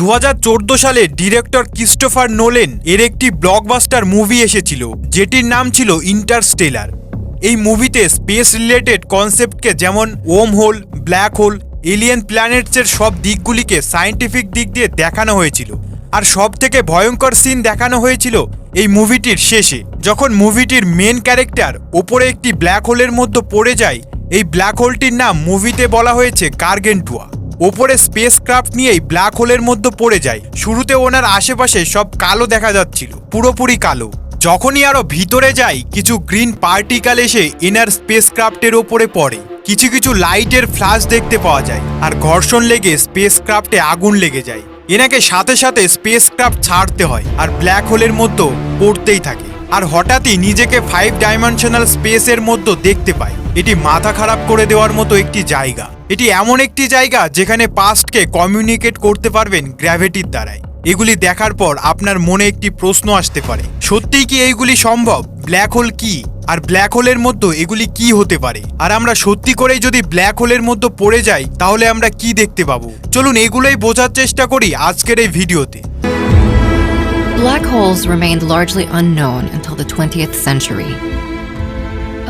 দু হাজার চৌদ্দ সালে ডিরেক্টর ক্রিস্টোফার নোলেন এর একটি ব্লকবাস্টার মুভি এসেছিল, যেটির নাম ছিল ইন্টারস্টেলার। এই মুভিতে স্পেস রিলেটেড কনসেপ্টকে যেমন wormhole, black hole, alien প্ল্যানেটসের সব দিকগুলিকে সায়েন্টিফিক দিক দিয়ে দেখানো হয়েছিল। আর সব থেকে ভয়ঙ্কর সিন দেখানো হয়েছিল এই মুভিটির শেষে, যখন মুভিটির মেন ক্যারেক্টার ওপরে একটি ব্ল্যাক হোলের মধ্যে পড়ে যায়, এই ব্ল্যাক হোলটির নাম মুভিতে বলা হয়েছে গার্গেন্টুয়া। ওপরে স্পেস ক্রাফট নিয়েই ব্ল্যাক হোলের মধ্যে পড়ে যায়। শুরুতে ওনার আশেপাশে সব কালো দেখা যাচ্ছিল, পুরোপুরি কালো। যখনই আরও ভিতরে যাই, কিছু গ্রিন পার্টিকাল এসে এনার স্পেস ক্রাফটের ওপরে পড়ে। কিছু কিছু লাইটের ফ্ল্যাশ দেখতে পাওয়া যায়, আর ঘর্ষণ লেগে স্পেস ক্রাফটে আগুন লেগে যায়। এনাকে সাথে সাথে স্পেস ক্রাফট ছাড়তে হয়, আর ব্ল্যাক হোলের মধ্যে পড়তেই থাকে। আর হঠাৎই নিজেকে ফাইভ ডাইমেনশনাল স্পেসের মধ্যে দেখতে পায়। এটি মাথা খারাপ করে দেওয়ার মতো একটি জায়গা। এটি এমন একটি জায়গা যেখানে পাস্টকে কমিউনিকেট করতে পারবেন গ্র্যাভিটির দ্বারাই। এগুলি দেখার পর আপনার মনে একটি প্রশ্ন আসতে পারে। সত্যিই কি এইগুলি সম্ভব? ব্ল্যাক হোল কি? আর ব্ল্যাক হোলের মধ্যে এগুলি কি হতে পারে? আর আমরা সত্যি করেই যদি ব্ল্যাক হোলের মধ্যে পড়ে যাই, তাহলে আমরা কি দেখতে পাবো? চলুন এগুলোই বোঝার চেষ্টা করি আজকের এই ভিডিওতে। Black holes remained largely unknown until the 20th century.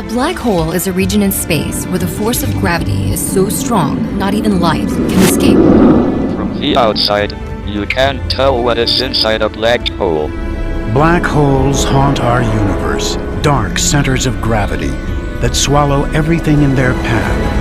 A black hole is a region in space where the force of gravity is so strong not even light can escape. From the outside, you can't tell what is inside a black hole. Black holes haunt our universe, dark centers of gravity that swallow everything in their path.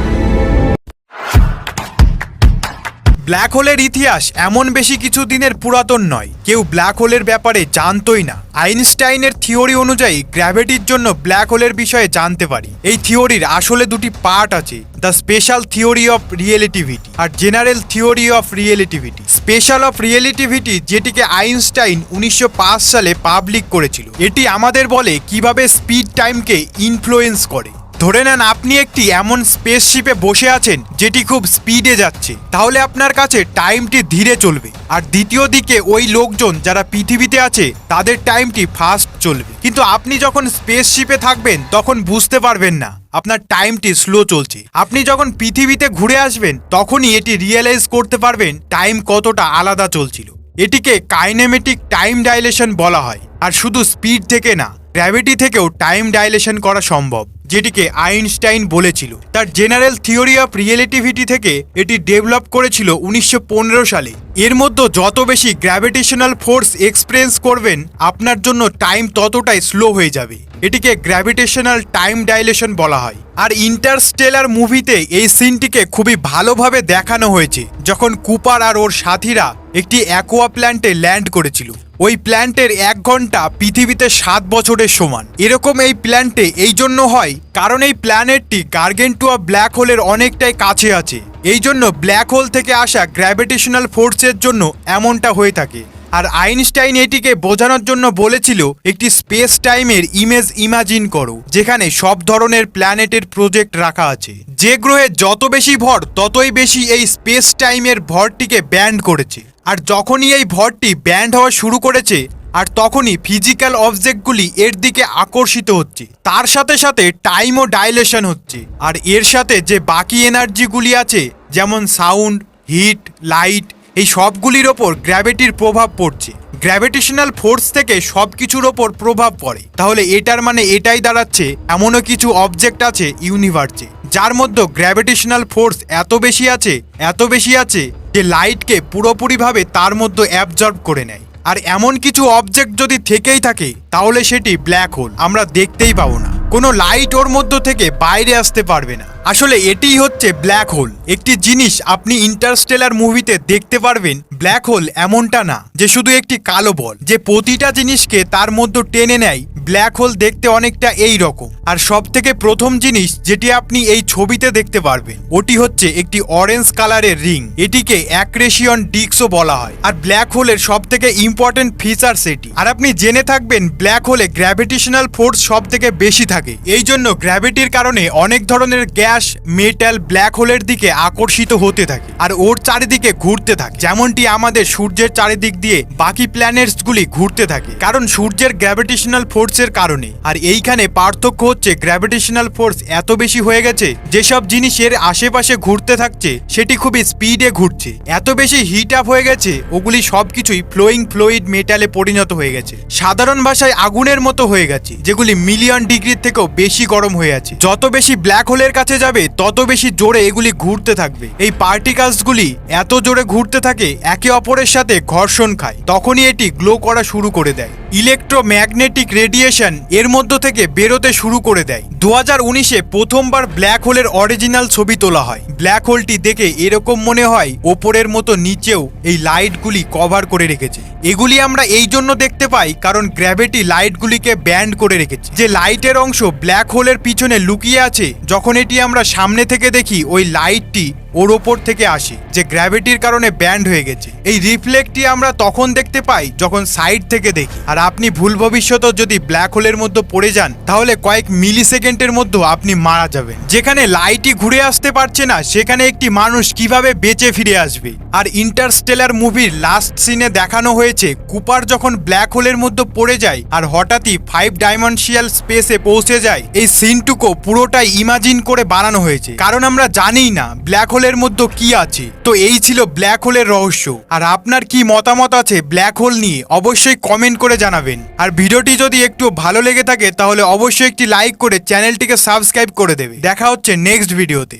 Black হোলের ইতিহাস এমন বেশি কিছু দিনের পুরাতন নয়। কেউ black হোলের ব্যাপারে জানতই না। আইনস্টাইনের থিওরি অনুযায়ী গ্র্যাভিটির জন্য ব্ল্যাক হোলের বিষয়ে জানতে পারি। এই থিওরির আসলে দুটি পার্ট আছে, the special theory of relativity R general theory of relativity. Special of relativity যেটিকে আইনস্টাইন উনিশশো পাঁচ সালে পাবলিক করেছিল। এটি আমাদের বলে কীভাবে স্পিড টাইমকে ইনফ্লুয়েন্স করে। ধরে নেন আপনি একটি এমন স্পেসশিপে বসে আছেন, যেটি খুব স্পিডে যাচ্ছে। তাহলে আপনার কাছে টাইমটি ধীরে চলবে। আর দ্বিতীয় দিকে ওই লোকজন যারা পৃথিবীতে আছে, তাদের টাইমটি ফাস্ট চলবে। কিন্তু আপনি যখন স্পেসশিপে থাকবেন, তখন বুঝতে পারবেন না, আপনার টাইমটি স্লো চলছে। আপনি যখন পৃথিবীতে ঘুরে আসবেন, তখনই এটি রিয়েলাইজ করতে পারবেন টাইম কতটা আলাদা চলছিল। এটিকে কাইনেমেটিক টাইম ডাইলেশন বলা হয়। আর শুধু স্পিড থেকে না গ্র্যাভিটি থেকেও টাইম ডাইলেশন করা সম্ভব। যেটিকে আইনস্টাইন বলেছিল। তার জেনারেল থিওরি অফ রিয়েলিটিভিটি থেকে এটি ডেভেলপ করেছিল উনিশশো পনেরো সালে। এর মধ্যে যত বেশি গ্র্যাভিটেশনাল ফোর্স এক্সপিরিয়েন্স করবেন, আপনার জন্য টাইম ততটাই স্লো হয়ে যাবে। এটিকে গ্র্যাভিটেশনাল টাইম ডাইলেশন বলা হয়। আর ইন্টারস্টেলার মুভিতে এই সিনটিকে খুবই ভালোভাবে দেখানো হয়েছে, যখন কুপার আর ওর সাথীরা একটি অ্যাকোয়া প্ল্যান্টে ল্যান্ড করেছিল। ওই প্ল্যান্টের এক ঘণ্টা পৃথিবীতে সাত বছরের সমান। এরকম এই প্ল্যান্টে এই জন্য হয় কারণ এই প্ল্যানেটটি গার্গেন্টুয়া ব্ল্যাক হোলের অনেকটাই কাছে আছে। এই জন্য ব্ল্যাক হোল থেকে আসা গ্র্যাভিটেশনাল ফোর্সের জন্য এমনটা হয়ে থাকে। আর আইনস্টাইন এটিকে বোঝানোর জন্য বলেছিল, একটি স্পেস টাইমের ইমেজ ইমাজিন করো, যেখানে সব ধরনের প্ল্যানেটের প্রজেক্ট রাখা আছে। যে গ্রহে যত বেশি ভর, ততই বেশি এই স্পেস টাইমের ভরটিকে ব্যান্ড করেছে। আর যখনই এই ভরটি ব্যান্ড হওয়া শুরু করেছে, আর তখনই ফিজিক্যাল অবজেক্টগুলি এর দিকে আকর্ষিত হচ্ছে। তার সাথে সাথে টাইমও ডাইলেশন হচ্ছে। আর এর সাথে যে বাকি এনার্জিগুলি আছে, যেমন সাউন্ড, হিট, লাইট এই সবগুলির ওপর গ্র্যাভিটির প্রভাব পড়ছে। গ্র্যাভিটেশনাল ফোর্স থেকে সব কিছুর ওপর প্রভাব পড়ে। তাহলে এটার মানে এটাই দাঁড়াচ্ছে, এমনও কিছু অবজেক্ট আছে ইউনিভার্সে, যার মধ্যে গ্র্যাভিটেশনাল ফোর্স এত বেশি আছে, এত বেশি আছে, যে লাইটকে পুরোপুরিভাবে তার মধ্যে অ্যাবজর্ব করে নেয়। আর এমন কিছু অবজেক্ট যদি থেকেই থাকে, তাহলে সেটি ব্ল্যাক হোল, আমরা দেখতেই পাবো না। কোনো লাইট ওর মধ্য থেকে বাইরে আসতে পারবে না। আসলে এটিই হচ্ছে ব্ল্যাক হোল। একটি জিনিস আপনি ইন্টারস্টেলার মুভিতে দেখতে পারবেন, ব্ল্যাক হোল এমনটা না, যে শুধু একটি কালো বল। যে প্রতিটা জিনিসকে তার মধ্যে টেনে নেয়, ব্ল্যাক হোল দেখতে অনেকটা এই রকম। আর সব থেকে প্রথম জিনিস যেটি আপনি এই ছবিতে দেখতে পারবেন, ওটি হচ্ছে একটি অরেঞ্জ কালারের রিং। এটিকে অ্যাক্রেশিয়ন ডিস্কও বলা হয়। আর ব্ল্যাক হোলের সব থেকে ইম্পর্টেন্ট ফিচার্স এটি। আর আপনি জেনে থাকবেন, ব্ল্যাক হোলে গ্র্যাভিটেশনাল ফোর্স সব থেকে বেশি থাকে। এই জন্য গ্র্যাভিটির কারণে অনেক ধরনের গ্যাস গ্যাস মেটাল ব্ল্যাক হোলের দিকে আকর্ষিত হতে থাকে আর ওর চারিদিকে ঘুরতে থাকে। যেমনটি আমাদের সূর্যের চারিদিক দিয়ে বাকি প্ল্যানেটসগুলি ঘুরতে থাকে। কারণ সূর্যের গ্র্যাভিটেশনাল ফোর্সের কারণে। আর এইখানে পার্থক্য হচ্ছে গ্র্যাভিটেশনাল ফোর্স এত বেশি হয়ে গেছে, যেসব জিনিস এর আশেপাশে ঘুরতে থাকছে, সেটি খুবই স্পিডে ঘুরছে। এত বেশি হিট আপ হয়ে গেছে, ওগুলি সবকিছুই ফ্লোয়িং ফ্লোইড মেটালে পরিণত হয়ে গেছে। সাধারণ ভাষায় আগুনের মতো হয়ে গেছে, যেগুলি মিলিয়ন ডিগ্রির থেকেও বেশি গরম হয়ে আছে। যত বেশি ব্ল্যাক হোলের কাছে যাবে, তত বেশি জোরে এগুলি ঘুরতে থাকবে। এই পার্টিকালসগুলি এত জোরে ঘুরতে থাকে, একে অপরের সাথে ঘর্ষণ খায়। তখনই এটি গ্লো করা শুরু করে দেয়। ইলেকট্রোম্যাগনেটিক রেডিয়েশন এর মধ্য থেকে বেরোতে শুরু করে দেয়। দু হাজার উনিশে প্রথমবার ব্ল্যাক হোলের অরিজিনাল ছবি তোলা হয়। ব্ল্যাক হোলটি দেখে এরকম মনে হয় ওপরের মতো নিচেও এই লাইটগুলি কভার করে রেখেছে। এগুলি আমরা এই জন্য দেখতে পাই কারণ গ্র্যাভিটি লাইটগুলিকে ব্যান্ড করে রেখেছে। যে লাইটের অংশ ব্ল্যাক হোলের পিছনে লুকিয়ে আছে, যখন এটি আমরা সামনে থেকে দেখি, ওই লাইটটি ওর ওপর থেকে আসে, যে গ্র্যাভিটির কারণে ব্যান্ড হয়ে গেছে। এই রিফ্লেক্টটি আমরা তখন দেখতে পাই যখন সাইড থেকে দেখি। আর আপনি ভুল ভবিষ্যতেও যদি ব্ল্যাক হোলের মধ্যে পড়ে যান, তাহলে কয়েক মিলি সেকেন্ডের মধ্যে আপনি মারা যাবেন। যেখানে লাইটই ঘুরে আসতে পারছে না, সেখানে একটি মানুষ কীভাবে বেঁচে ফিরে আসবে? আর ইন্টারস্টেলার মুভির লাস্ট সিনে দেখানো হয়েছে, কুপার যখন ব্ল্যাক হোলের মধ্যে পড়ে যায় আর হঠাৎই ফাইভ ডাইমেনশিয়াল স্পেসে পৌঁছে যায়, এই সিনটুকু পুরোটাই ইমাজিন করে বানানো হয়েছে। কারণ আমরা জানিই না, ব্ল্যাক হোলের মধ্যে কি আছে? তো এই ছিল ব্ল্যাক হোলের রহস্য। আর আপনার কি মতামত আছে ব্ল্যাক হোল নিয়ে? অবশ্যই কমেন্ট করে জানাবেন। আর ভিডিওটি যদি একটু ভালো লেগে থাকে, তাহলে অবশ্যই একটি লাইক করে চ্যানেলটিকে সাবস্ক্রাইব করে দেবে। দেখা হচ্ছে নেক্সট ভিডিওতে।